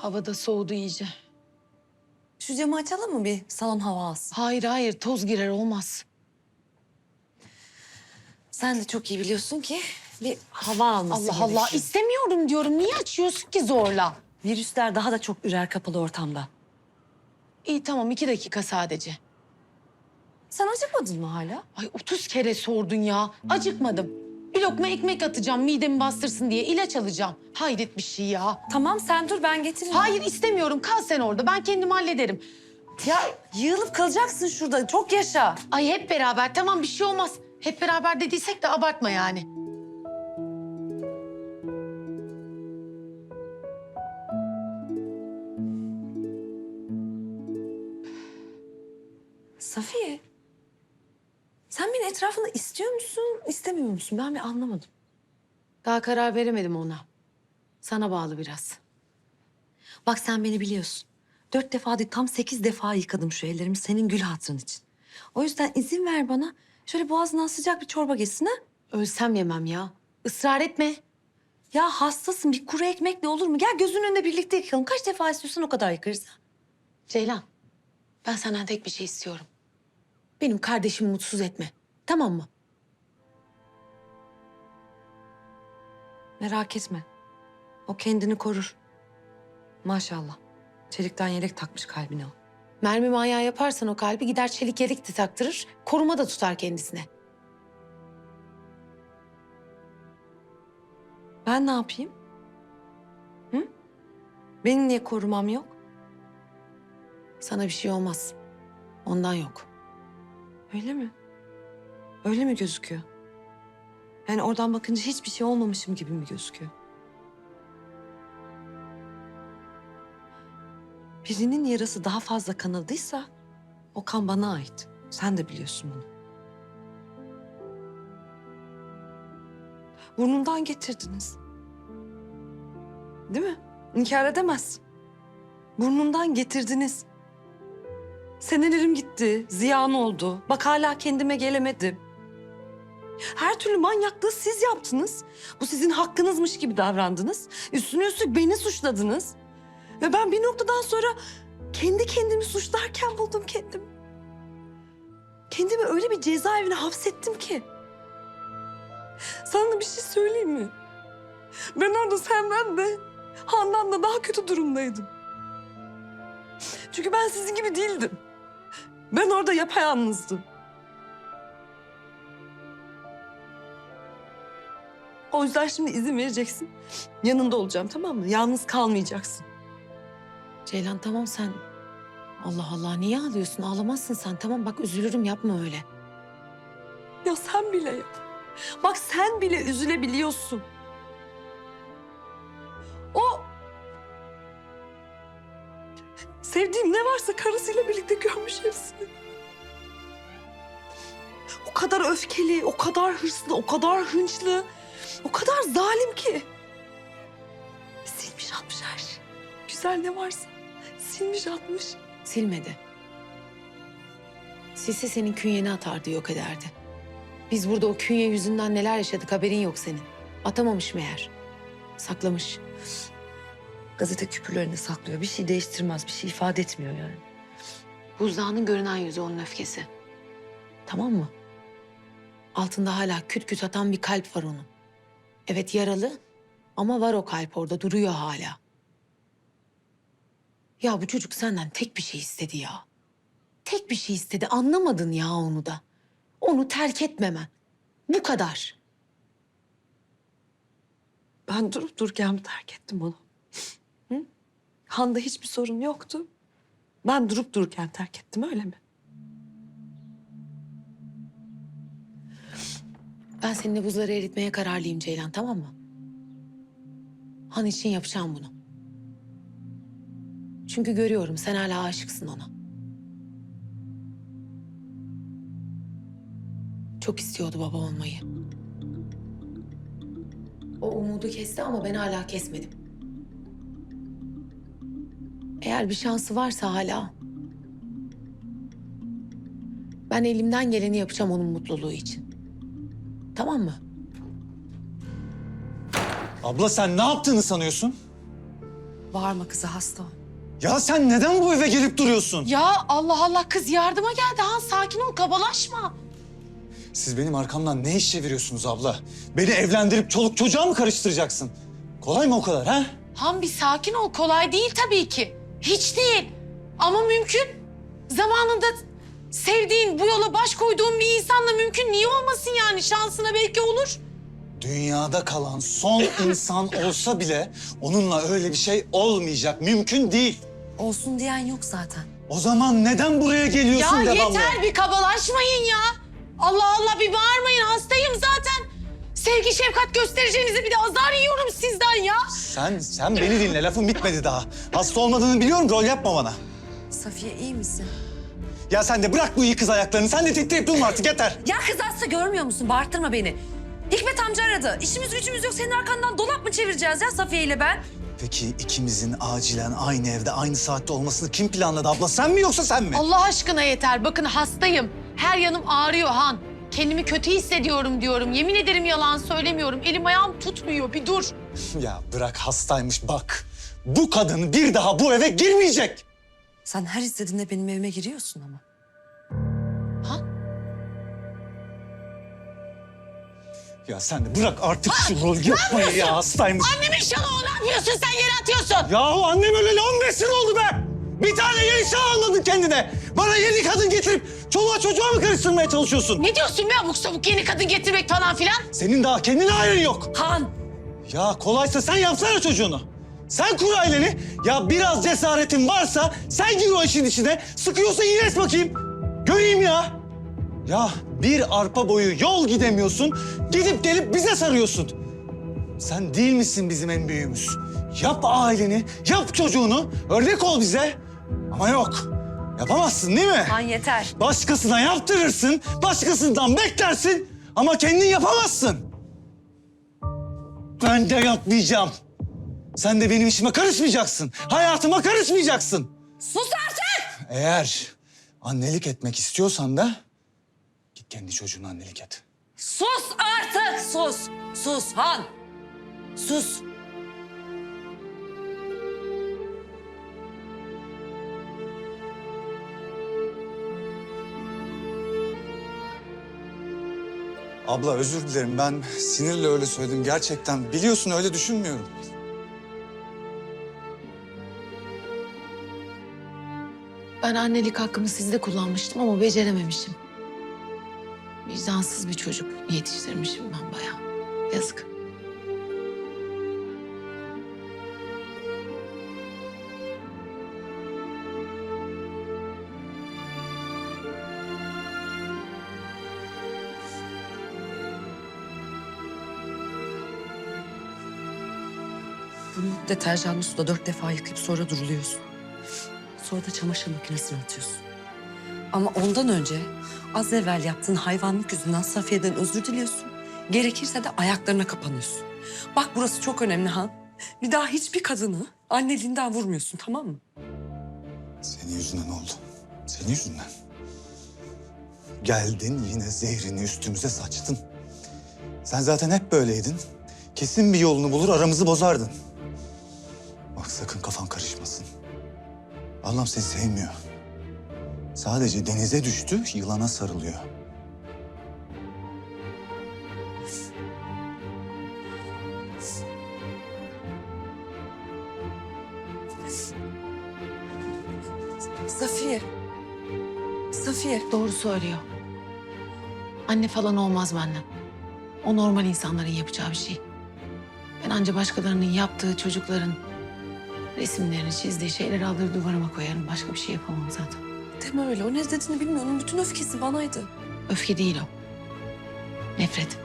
Havada soğudu iyice. Şu camı açalım mı bir salon hava alsın? Hayır hayır toz girer olmaz. Sen de çok iyi biliyorsun ki bir hava alması Allah Allah gerekiyor. istemiyorum diyorum. Niye açıyorsun ki zorla? Virüsler daha da çok ürer kapalı ortamda. İyi tamam iki dakika sadece. Sen acıkmadın mı hala? Ay 30 kere sordun ya. Acıkmadım. Bir lokma ekmek atacağım midemi bastırsın diye ilaç alacağım. Hayret bir şey ya. Tamam sen dur ben getiririm. Hayır istemiyorum kal sen orada ben kendim hallederim. Ya yığılıp kalacaksın şurada. Çok yaşa. Ay hep beraber tamam bir şey olmaz. Hep beraber dediysek de abartma yani. Safiye. Sen beni etrafında istiyor musun, istemiyor musun? Ben bir anlamadım. Daha karar veremedim ona. Sana bağlı biraz. Bak sen beni biliyorsun. Dört defa değil tam sekiz defa yıkadım şu ellerimi senin gül hatırın için. O yüzden izin ver bana. Şöyle boğazından sıcak bir çorba geçsin ha. Ölsem yemem ya. Israr etme. Ya hastasın bir kuru ekmekle olur mu? Gel gözünün önünde birlikte yıkayalım. Kaç defa istiyorsan o kadar yıkarız. Ceylan, ben senden tek bir şey istiyorum. Benim kardeşimi mutsuz etme. Tamam mı? Merak etme. O kendini korur. Maşallah. Çelikten yelek takmış kalbine o. Mermi manyağı yaparsan o kalbi gider çelik yelek de taktırır. Koruma da tutar kendisine. Ben ne yapayım? Hı? Benim niye korumam yok? Sana bir şey olmaz. Ondan yok. Öyle mi? Öyle mi gözüküyor? Yani oradan bakınca hiçbir şey olmamışım gibi mi gözüküyor? Birinin yarası daha fazla kanadıysa o kan bana ait. Sen de biliyorsun bunu. Burnundan getirdiniz. Değil mi? İnkar edemezsin. Burnundan getirdiniz. Senelerim gitti, ziyan oldu. Bak hala kendime gelemedim. Her türlü manyaklığı siz yaptınız. Bu sizin hakkınızmış gibi davrandınız. Üstüne üstlük beni suçladınız. Ve ben bir noktadan sonra kendi kendimi suçlarken buldum kendimi. Kendimi öyle bir cezaevine hapsettim ki. Sana bir şey söyleyeyim mi? Ben orada senden de Handan da daha kötü durumdaydım. Çünkü ben sizin gibi değildim. Ben orada yapayalnızdım. O yüzden şimdi izin vereceksin. Yanında olacağım tamam mı? Yalnız kalmayacaksın. Ceylan tamam sen... Allah Allah niye ağlıyorsun? Ağlamazsın sen. Tamam bak üzülürüm yapma öyle. Ya sen bile yap. Bak sen bile üzülebiliyorsun. Sevdiğim ne varsa karısıyla birlikte görmüş hepsini. O kadar öfkeli, o kadar hırslı, o kadar hınçlı, o kadar zalim ki. Silmiş atmış her şeyi. Güzel ne varsa silmiş atmış. Silmedi. Silse senin künyeni atardı yok ederdi. Biz burada o künye yüzünden neler yaşadık haberin yok senin. Atamamış meğer. Saklamış. Gazete küpürlerini saklıyor. Bir şey değiştirmez, bir şey ifade etmiyor yani. Buzdağının görünen yüzü onun öfkesi. Tamam mı? Altında hala küt küt atan bir kalp var onun. Evet yaralı ama var o kalp orada duruyor hala. Ya bu çocuk senden tek bir şey istedi ya. Tek bir şey istedi anlamadın ya onu da. Onu terk etmemen. Bu kadar. Ben durup dururken terk ettim onu? Han'da hiçbir sorun yoktu. Ben durup dururken terk ettim öyle mi? Ben seninle buzları eritmeye kararlıyım Ceylan tamam mı? Han için yapacağım bunu. Çünkü görüyorum sen hala aşıksın ona. Çok istiyordu baba olmayı. O umudu kesti ama ben hala kesmedim. Eğer bir şansı varsa hala... Ben elimden geleni yapacağım onun mutluluğu için. Tamam mı? Abla sen ne yaptığını sanıyorsun? Bağırma kıza hasta. Ya sen neden bu eve gelip duruyorsun? Ya Allah Allah kız yardıma geldi Han sakin ol kabalaşma. Siz benim arkamdan ne iş çeviriyorsunuz abla? Beni evlendirip çoluk çocuğa mı karıştıracaksın? Kolay mı o kadar ha? Han bir sakin ol kolay değil tabii ki. Hiç değil. Ama mümkün. Zamanında sevdiğin bu yola baş koyduğun bir insanla mümkün niye olmasın yani şansına belki olur. Dünyada kalan son insan olsa bile onunla öyle bir şey olmayacak. Mümkün değil. Olsun diyen yok zaten. O zaman neden buraya geliyorsun Ya devamlı? yeter bir kabalaşmayın ya. Allah Allah bir bağırmayın hastayım zaten. Sevgi şefkat göstereceğinize bir de azar yiyorum sizden ya. Sen, sen beni dinle. Lafın bitmedi daha. Hasta olmadığını biliyorum. Rol yapma bana. Safiye iyi misin? Ya sen de bırak bu iyi kız ayaklarını. Sen de titreyip durma artık yeter. Ya kız hasta görmüyor musun? Bağırtırma beni. Hikmet amca aradı. İşimiz gücümüz yok. Senin arkandan dolap mı çevireceğiz ya Safiye ile ben? Peki ikimizin acilen aynı evde aynı saatte olmasını kim planladı abla? Sen mi yoksa sen mi? Allah aşkına yeter. Bakın hastayım. Her yanım ağrıyor Han. Kendimi kötü hissediyorum diyorum. Yemin ederim yalan söylemiyorum. Elim ayağım tutmuyor. Bir dur. Ya bırak hastaymış bak. Bu kadın bir daha bu eve girmeyecek. Sen her istediğinde benim evime giriyorsun ama. Han? Ya sen de bırak artık şu rol yapmayı ya hastaymış. Annemin şalı ne yapıyorsun sen yere atıyorsun? Yahu annem öleli 15 sene oldu be. Bir tane yeni şey almadın kendine. Bana yeni kadın getirip çoluğa çocuğa mı karıştırmaya çalışıyorsun? Ne diyorsun be abuk sabuk yeni kadın getirmek falan filan? Senin daha kendine ayrın yok. Han! Ya kolaysa sen yapsana çocuğunu. Sen kur aileni. Ya biraz cesaretin varsa sen gir o işin içine. Sıkıyorsa iyileş bakayım. Göreyim ya. Ya bir arpa boyu yol gidemiyorsun. Gidip gelip bize sarıyorsun. Sen değil misin bizim en büyüğümüz? Yap aileni, yap çocuğunu. Örnek ol bize. Ama yok. Yapamazsın değil mi? Han yeter. Başkasına yaptırırsın, başkasından beklersin ama kendin yapamazsın. Ben de yapmayacağım. Sen de benim işime karışmayacaksın. Hayatıma karışmayacaksın. Sus artık! Eğer annelik etmek istiyorsan da git kendi çocuğuna annelik et. Sus artık! Sus! Sus Han! Sus! Abla özür dilerim ben sinirle öyle söyledim gerçekten. Biliyorsun öyle düşünmüyorum. Ben annelik hakkımı sizde kullanmıştım ama becerememişim. Vicdansız bir çocuk yetiştirmişim ben bayağı. Yazık. Bunu deterjanlı suda dört defa yıkayıp sonra duruluyorsun. Sonra da çamaşır makinesine atıyorsun. Ama ondan önce az evvel yaptığın hayvanlık yüzünden Safiye'den özür diliyorsun. Gerekirse de ayaklarına kapanıyorsun. Bak burası çok önemli Han. Bir daha hiçbir kadını anneliğinden vurmuyorsun tamam mı? Senin yüzünden oldu. Senin yüzünden. Geldin yine zehrini üstümüze saçtın. Sen zaten hep böyleydin. Kesin bir yolunu bulur aramızı bozardın. Sakın kafan karışmasın. Allah'ım seni sevmiyor. Sadece denize düştü, yılana sarılıyor. Safiye. Safiye. Doğru söylüyor. Anne falan olmaz benden. O normal insanların yapacağı bir şey. Ben anca başkalarının yaptığı çocukların resimlerini çizdiği şeyleri alır duvarıma koyarım. Başka bir şey yapamam zaten. Deme öyle. O ne dediğini bilmiyorum. Bütün öfkesi banaydı. Öfke değil o. Nefret.